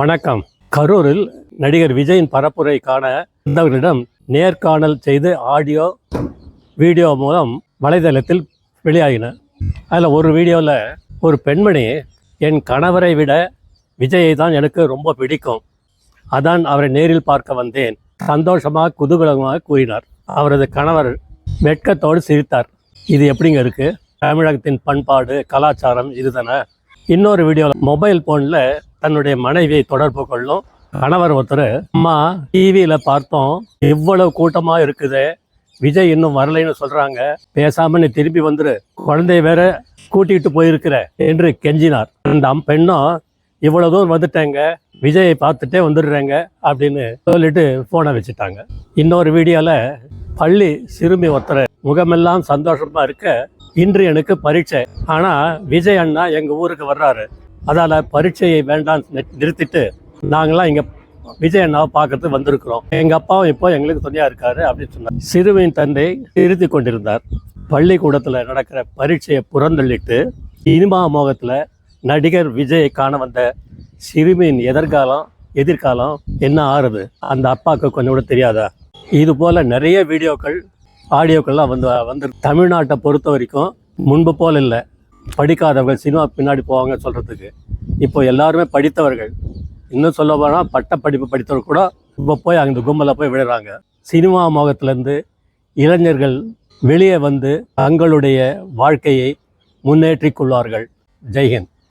வணக்கம். கரூரில் நடிகர் விஜயின் பரப்புரை காண இருந்தவர்களிடம் நேர்காணல் செய்து ஆடியோ வீடியோ மூலம் வலைதளத்தில் வெளியாகின அதில் ஒரு வீடியோவில் ஒரு பெண்மணி என் கணவரை விட விஜயை தான் எனக்கு ரொம்ப பிடிக்கும். அதான் அவரை நேரில் பார்க்க வந்தேன். சந்தோஷமாக குதூகலமாக கூறினார். அவரது கணவர் வெட்கத்தோடு சிரித்தார். இது எப்படிங்க இருக்குது தமிழகத்தின் பண்பாடு கலாச்சாரம் இதுதானே இன்னொரு வீடியோவில் மொபைல் ஃபோனில் தன்னுடைய மனைவியை தொடர்பு கொள்ளும். கணவர் ஒருத்தர் அம்மா டிவியில் பார்த்தோம். இவ்வளவு கூட்டமாக இருக்குது. விஜய் இன்னும் வரலைன்னு சொல்கிறாங்க பேசாம நீ திரும்பி வந்துரு. குழந்தைய வேற கூட்டிகிட்டு போயிருக்கிற. என்று கெஞ்சினார். அந்த பெண்ணும் இவ்வளோ தூரம் வந்துட்டேங்க. விஜயை பார்த்துட்டே வந்துடுறேங்க. அப்படின்னு சொல்லிட்டு ஃபோனை வச்சுட்டாங்க. இன்னொரு வீடியோவில் பள்ளி சிறுமி ஒருத்தர் முகமெல்லாம் சந்தோஷமா இருக்க. இன்று எனக்கு பரீட்சை. ஆனால் விஜய் அண்ணா எங்கள் ஊருக்கு வர்றாரு. அதால் பரீட்சையை வேண்டாம் நிறுத்திட்டு நாங்களாம் இங்கே விஜய் அண்ணாவை பார்க்கறதுக்கு வந்திருக்கிறோம். எங்கள் அப்பாவும் இப்போ எங்களுக்கு துணையாக இருக்காரு அப்படின்னு சொன்னார். சிறுமியின் தந்தை திருத்தி கொண்டிருந்தார். பள்ளிக்கூடத்தில் நடக்கிற பரீட்சையை புறந்தள்ளிட்டு இனிமா மோகத்தில் நடிகர் விஜயை காண வந்த சிறுமியின் எதிர்காலம் எதிர்காலம் என்ன ஆறுது? அந்த அப்பாவுக்கு கொஞ்சம் கூட தெரியாதா? இது போல் நிறைய வீடியோக்கள் ஆடியோக்கள்லாம் வந்து வந்து தமிழ்நாட்டை பொறுத்த வரைக்கும் முன்பு போல் இல்லை. படிக்காதவர்கள் சினிமா பின்னாடி போவாங்க சொல்கிறதுக்கு இப்போ எல்லாருமே படித்தவர்கள். இன்னும் சொல்ல போனால் பட்ட படிப்பு படித்தவர்கள் கூட இப்போ போய் அந்த கும்பலில் போய் விழுறாங்க. சினிமா மோகத்திலேருந்து இளைஞர்கள் வெளியே வந்து தங்களுடைய வாழ்க்கையை முன்னேற்றிக் கொள்வார்கள். ஜெய்ஹிந்த்.